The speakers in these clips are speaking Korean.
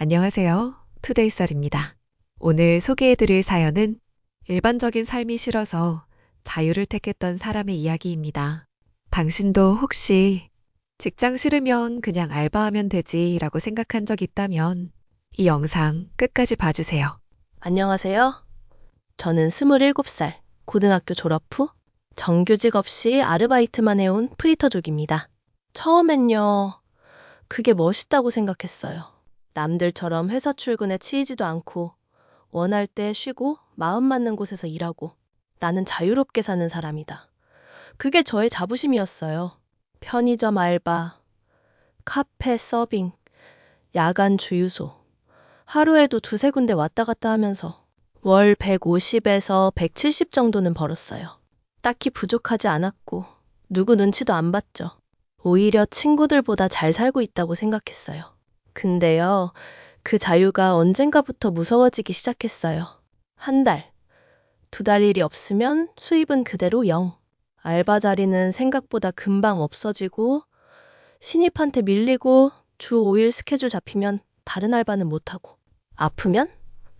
안녕하세요. 투데이 썰입니다. 오늘 소개해드릴 사연은 일반적인 삶이 싫어서 자유를 택했던 사람의 이야기입니다. 당신도 혹시 직장 싫으면 그냥 알바하면 되지 라고 생각한 적 있다면 이 영상 끝까지 봐주세요. 안녕하세요. 저는 27살, 고등학교 졸업 후 정규직 없이 아르바이트만 해온 프리터족입니다. 처음엔요, 그게 멋있다고 생각했어요. 남들처럼 회사 출근에 치이지도 않고, 원할 때 쉬고 마음 맞는 곳에서 일하고, 나는 자유롭게 사는 사람이다. 그게 저의 자부심이었어요. 편의점 알바, 카페 서빙, 야간 주유소, 하루에도 두세 군데 왔다 갔다 하면서 월 150에서 170 정도는 벌었어요. 딱히 부족하지 않았고, 누구 눈치도 안 봤죠. 오히려 친구들보다 잘 살고 있다고 생각했어요. 근데요, 그 자유가 언젠가부터 무서워지기 시작했어요. 한 달, 두 달 일이 없으면 수입은 그대로 0. 알바 자리는 생각보다 금방 없어지고, 신입한테 밀리고 주 5일 스케줄 잡히면 다른 알바는 못하고, 아프면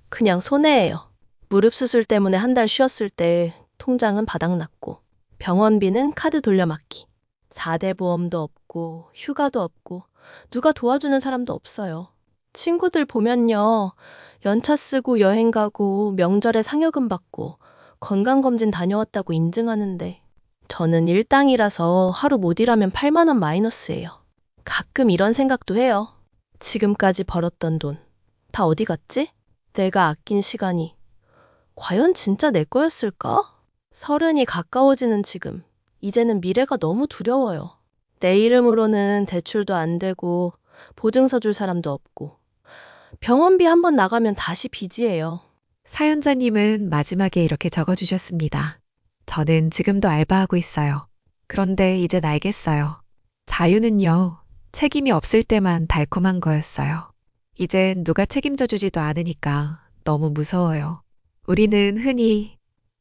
그냥 손해예요. 무릎 수술 때문에 한 달 쉬었을 때 통장은 바닥났고, 병원비는 카드 돌려막기, 4대 보험도 없고, 휴가도 없고, 누가 도와주는 사람도 없어요. 친구들 보면요, 연차 쓰고 여행 가고, 명절에 상여금 받고, 건강검진 다녀왔다고 인증하는데, 저는 일당이라서 하루 못 일하면 8만원 마이너스예요. 가끔 이런 생각도 해요. 지금까지 벌었던 돈, 다 어디 갔지? 내가 아낀 시간이, 과연 진짜 내 거였을까? 서른이 가까워지는 지금, 이제는 미래가 너무 두려워요. 내 이름으로는 대출도 안 되고, 보증서 줄 사람도 없고, 병원비 한 번 나가면 다시 빚이에요. 사연자님은 마지막에 이렇게 적어주셨습니다. 저는 지금도 알바하고 있어요. 그런데 이젠 알겠어요. 자유는요, 책임이 없을 때만 달콤한 거였어요. 이젠 누가 책임져 주지도 않으니까 너무 무서워요. 우리는 흔히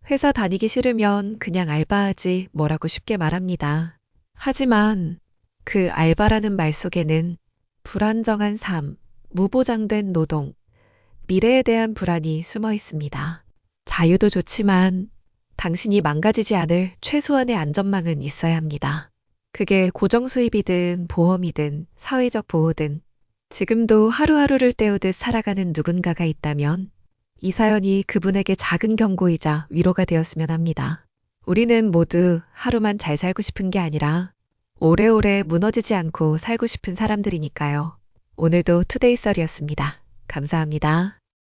회사 다니기 싫으면 그냥 알바하지 뭐라고 쉽게 말합니다. 하지만 그 알바라는 말 속에는 불안정한 삶, 무보장된 노동, 미래에 대한 불안이 숨어 있습니다. 자유도 좋지만 당신이 망가지지 않을 최소한의 안전망은 있어야 합니다. 그게 고정 수입이든 보험이든 사회적 보호든 지금도 하루하루를 때우듯 살아가는 누군가가 있다면 이 사연이 그분에게 작은 경고이자 위로가 되었으면 합니다. 우리는 모두 하루만 잘 살고 싶은 게 아니라 오래오래 무너지지 않고 살고 싶은 사람들이니까요. 오늘도 투데이 썰이었습니다. 감사합니다.